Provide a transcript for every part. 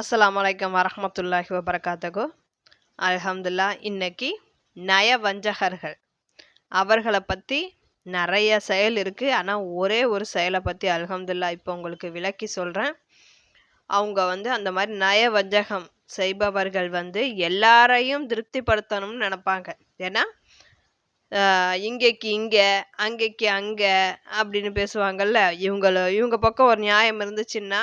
அஸ்லாம் வலைக்கம் வரமத்துல்லாஹி வபரகாத்தகோ அல்ஹம்துல்லா இன்னைக்கு நயவஞ்சகர்கள். அவர்களை பற்றி நிறைய செயல் இருக்குது ஆனால் ஒரே ஒரு செயலை பற்றி அல்ஹம்துல்லா இப்போ உங்களுக்கு விளக்கி சொல்கிறேன் அவங்க வந்து அந்த மாதிரி நயவஞ்சகம் செய்பவர்கள் வந்து எல்லாரையும் திருப்திப்படுத்தணும்னு நினைப்பாங்க. ஏன்னா இங்கேக்கு இங்கே அங்கேக்கு அங்கே அப்படின்னு பேசுவாங்கல்ல இவங்கள இவங்க பக்கம் ஒரு நியாயம் இருந்துச்சுன்னா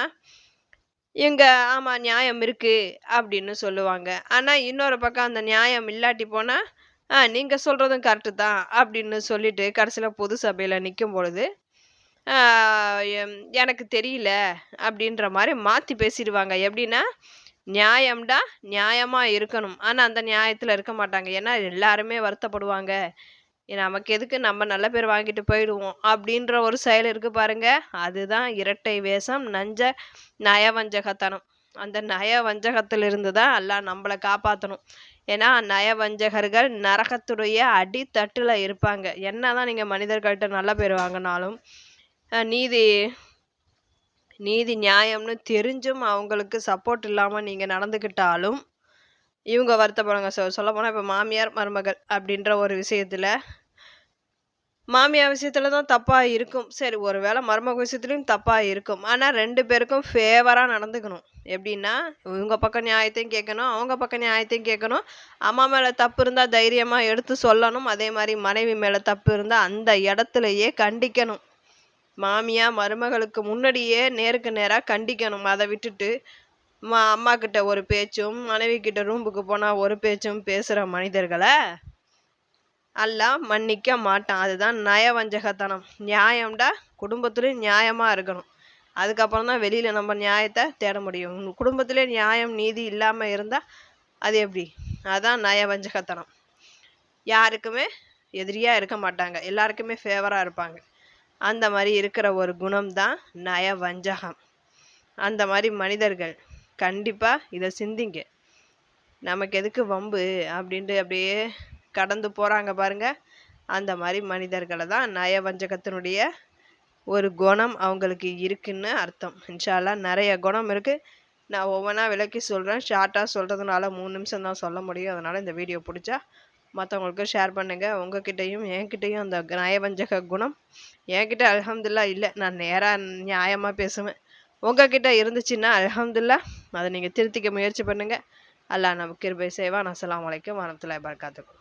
இவங்க ஆமாம் நியாயம் இருக்கு அப்படின்னு சொல்லுவாங்க. ஆனால் இன்னொரு பக்கம் அந்த நியாயம் இல்லாட்டி போனால் ஆ நீங்கள் சொல்கிறதும் கரெக்டு தான் அப்படின்னு சொல்லிட்டு கடைசியில் பொது சபையில் நிற்கும் பொழுது எனக்கு தெரியல அப்படின்ற மாதிரி மாற்றி பேசிடுவாங்க. எப்படின்னா நியாயம்டா நியாயமாக இருக்கணும். ஆனால் அந்த நியாயத்தில் இருக்க மாட்டாங்க. ஏன்னா எல்லாருமே வருத்தப்படுவாங்க. நமக்கு எதுக்கு நம்ம நல்ல பேர் வாங்கிட்டு போயிடுவோம்? அப்படின்ற ஒரு செயல் இருக்கு பாருங்க. அதுதான் இரட்டை வேஷம் நஞ்ச நயவஞ்சகத்தனம். அந்த நயவஞ்சகத்திலிருந்து தான் எல்லாம் நம்மளை காப்பாற்றணும் ஏன்னா நயவஞ்சகர்கள் நரகத்துடைய அடித்தட்டில் இருப்பாங்க. என்ன தான் நீங்கள் மனிதர்கள்ட்ட நல்ல பேர் வாங்கினாலும் நீதி நீதி நியாயம்னு தெரிஞ்சும் அவங்களுக்கு சப்போர்ட் இல்லாமல் நீங்கள் நடந்துக்கிட்டாலும் இவங்க வருத்தப்படுங்க ஸோ சொல்ல போனால் இப்போ மாமியார் மருமகள் அப்படின்ற ஒரு விஷயத்தில் மாமியார் விஷயத்துல தான் தப்பாக இருக்கும். சரி ஒரு வேளை மருமக விஷயத்துலையும் தப்பாக இருக்கும். ஆனால் ரெண்டு பேருக்கும் ஃபேவராக நடந்துக்கணும். எப்படின்னா இவங்க பக்கம் நியாயத்தையும் கேட்கணும் அவங்க பக்கம் நியாயத்தையும் கேட்கணும். அம்மா மேலே தப்பு இருந்தால் தைரியமாக எடுத்து சொல்லணும். அதே மாதிரி மனைவி மேலே தப்பு இருந்தால் அந்த இடத்துலையே கண்டிக்கணும். மாமியா மருமகளுக்கு முன்னாடியே நேருக்கு நேராக கண்டிக்கணும். அதை விட்டுட்டு மா அம்மா கிட்ட ஒரு பேச்சும் மனைவி கிட்ட ரூமுக்கு போனால் ஒரு பேச்சும் பேசுகிற மனிதர்களை எல்லாம் மன்னிக்க மாட்டான். அதுதான் நயவஞ்சகத்தனம் நியாயம்டா குடும்பத்துலேயும் நியாயமாக இருக்கணும். அதுக்கப்புறம் தான் வெளியில் நம்ம நியாயத்தை தேட முடியும். குடும்பத்திலே நியாயம் நீதி இல்லாமல் இருந்தால் அது எப்படி? அதான் நயவஞ்சகத்தனம் யாருக்குமே எதிரியாக இருக்க மாட்டாங்க. எல்லாருக்குமே ஃபேவராக இருப்பாங்க. அந்த மாதிரி இருக்கிற ஒரு குணம் தான் நயவஞ்சகம் அந்த மாதிரி மனிதர்கள் கண்டிப்பாக இதை சிந்திங்க. நமக்கு எதுக்கு வம்பு அப்படின்ட்டு அப்படியே கடந்து போகிறாங்க பாருங்கள் அந்த மாதிரி மனிதர்களை தான் நயவஞ்சகத்தினுடைய ஒரு குணம் அவங்களுக்கு இருக்குன்னு அர்த்தம். இன்ஷால்லா நிறைய குணம் இருக்குது நான் ஒவ்வொன்றா விளக்கி சொல்கிறேன் ஷார்ட்டாக சொல்கிறதுனால மூணு நிமிஷம் தான் சொல்ல முடியும். அதனால் இந்த வீடியோ பிடிச்சா மற்றவங்களுக்கு ஷேர் பண்ணுங்கள் உங்ககிட்டையும் என்கிட்டையும் அந்த நயவஞ்சக குணம். என்கிட்ட அல்ஹம்துல்லா இல்லை. நான் நேராக நியாயமாக பேசுவேன். உங்ககிட்ட இருந்துச்சுன்னா அலமதுல்லா அதை நீங்கள் திருத்திக்க முயற்சி பண்ணுங்கள் அல்லா நமக்கு கிருபை செய்வான். அஸ்லாம் வலைக்கம் வரமத்துல வபரகாத்துஹு.